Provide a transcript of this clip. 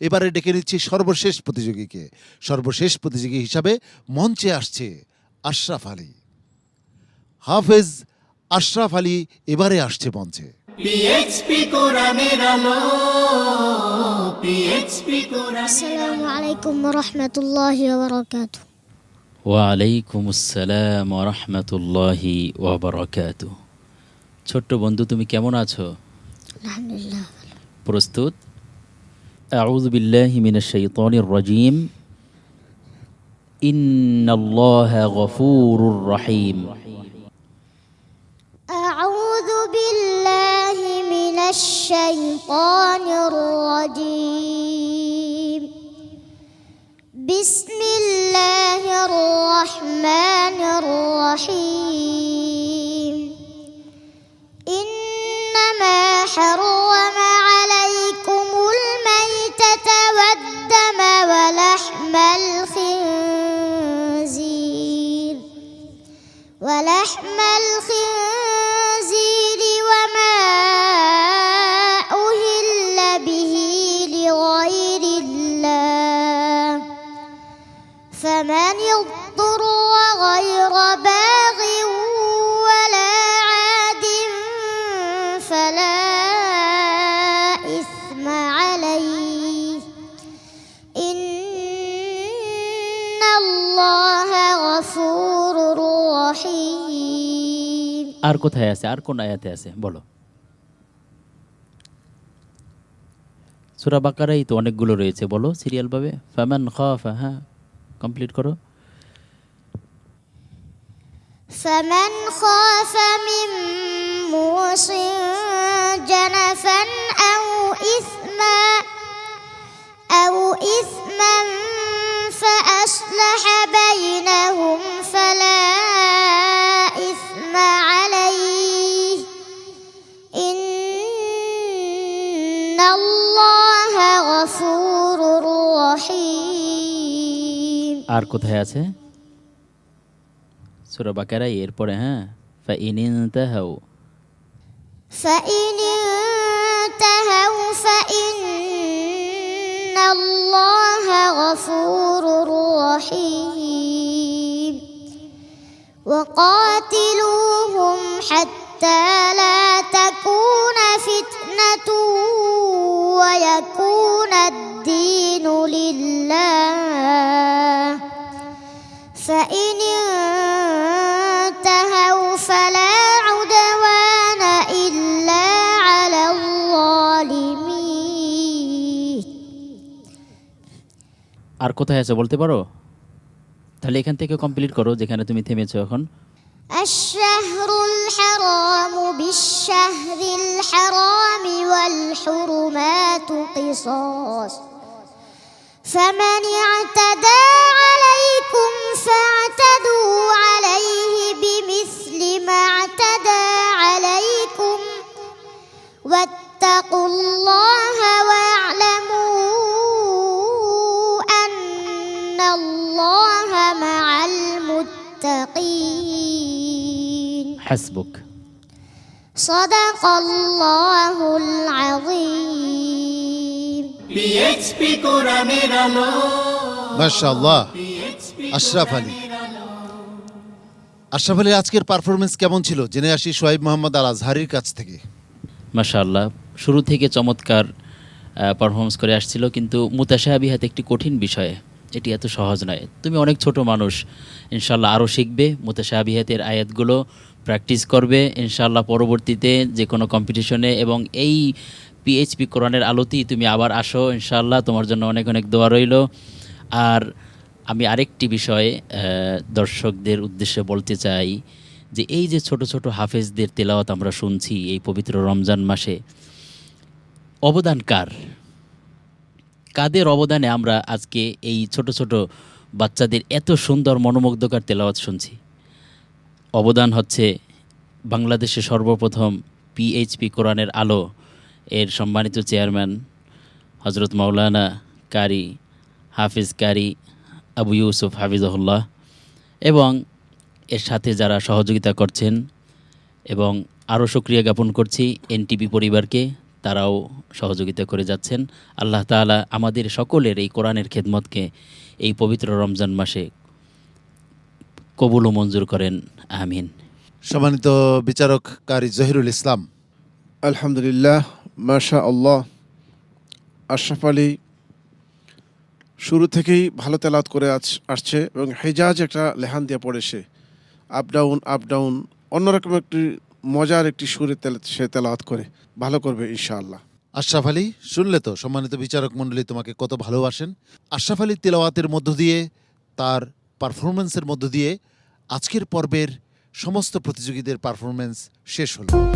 এবারে ডেকে নিচ্ছি সর্বশেষ প্রতিযোগীকে। সর্বশেষ প্রতিযোগী হিসাবে মঞ্চে আসছে আশরাফ আলী। হাফেজ আশরাফ আলী এবারে আসছে মঞ্চে। ছোট্ট বন্ধু তুমি কেমন আছো? প্রস্তুত? أعوذ بالله من الشيطان الرجيم. إن الله غفور رحيم. أعوذ بالله من الشيطان الرجيم. بسم الله الرحمن الرحيم. إنما حرم ولحم الخنزير وما أهل به لغير الله فمن اضطر আর কোথায় আছে আর কোন আয়াতে আছে বলো সূরা বাকারাই তো অনেকগুলো রয়েছে বলো সিরিয়াল ভাবে ফামান খাফা হ্যাঁ কমপ্লিট করো فمن خاف من موص جنفا أو إثما أو إثما فأصلح بينهم আর কোথায় আছে সূরা বাকারাই এরপরে হ্যাঁ ফাইন ইনতাহাউ فإن انتهوا فإن الله غفور رحيم وقاتلوهم حتى لا تكون فتنة ويكون الدين لله فإن انتهوا فلا عدوان إلا على الظالمين আর কোথায় আছে বলতে পারো তাহলে এখান থেকে কমপ্লিট করো যেখানে তুমি থেমেছো এখন الشهر الحرام بالشهر الحرام والحرمات قصاص فمن اعتدى عليكم فاعتدوا عليه بمثل ما اعتدى عليكم. واتقوا الله واعلموا أن الله مع المتقين. حسبك. صدق الله العظيم. পিএইচপি কোরআনের আলো মাশাআল্লাহ আশরাফ আলী আশরাফ আলীর আজকের পারফরমেন্স কেমন ছিল? জেনে আসি সোহাইব মোহাম্মদ আল আজহারির কাছ থেকে। মাশাআল্লাহ শুরু থেকে চমৎকার পারফরমেন্স করে আসছিল কিন্তু মুতাশাবিহাত একটি কঠিন বিষয় এটি এত সহজ নয়। তুমি অনেক ছোট মানুষ ইনশাল্লাহ আরও শিখবে মুতাশাবিহাতের আয়াতগুলো প্র্যাকটিস করবে ইনশাল্লাহ পরবর্তীতে যে কোনো কম্পিটিশনে এবং এই পিএইচপি কোরআনের আলোতেই তুমি আবার আসো ইনশাল্লাহ তোমার জন্য অনেক অনেক দোয়া রইল। আর আমি আরেকটি বিষয় দর্শকদের উদ্দেশ্যে বলতে চাই যে এই যে ছোট ছোট হাফেজদের তেলাওয়াত আমরা শুনছি এই পবিত্র রমজান মাসে, অবদান কার? কাদের অবদানে আমরা আজকে এই ছোট ছোট বাচ্চাদের এত সুন্দর মনোমুগ্ধকর তেলাওয়াত শুনছি? অবদান হচ্ছে বাংলাদেশে সর্বপ্রথম পিএইচপি কোরআনের আলো এর সম্মানিত চেয়ারম্যান হজরত মাওলানা কারি হাফিজ কারি আবু ইউসুফ হাফিজহুল্লাহ এবং এর সাথে যারা সহযোগিতা করছেন এবং আরও সক্রিয়া জ্ঞাপন করছি এনটিপি পরিবারকে তারাও সহযোগিতা করে যাচ্ছেন। আল্লাহ তাআলা আমাদের সকলের এই কোরআনের খেদমতকে এই পবিত্র রমজান মাসে কবুল ও মঞ্জুর করেন। আমিন। সম্মানিত বিচারক কারি জহিরুল ইসলাম। আলহামদুলিল্লাহ মাশা আল্লাহ আশরাফ আলী শুরু থেকেই ভালো তেলাওয়াত করে আস- আসছে এবং হেজাজ একটা লেহান দিয়ে পড়ে সে। আপ ডাউন আপ ডাউন অন্যরকম একটি মজার একটি সুরে সে তেলাওয়াত করে। ভালো করবে ইনশাআল্লাহ। আশরাফ আলী, শুনলে তো সম্মানিত বিচারক মণ্ডলী তোমাকে কত ভালোবাসেন। আশরাফ আলী তেলাওয়াতের মধ্য দিয়ে, তার পারফরমেন্সের মধ্য দিয়ে আজকের পর্বের সমস্ত প্রতিযোগীদের পারফরমেন্স শেষ হলো।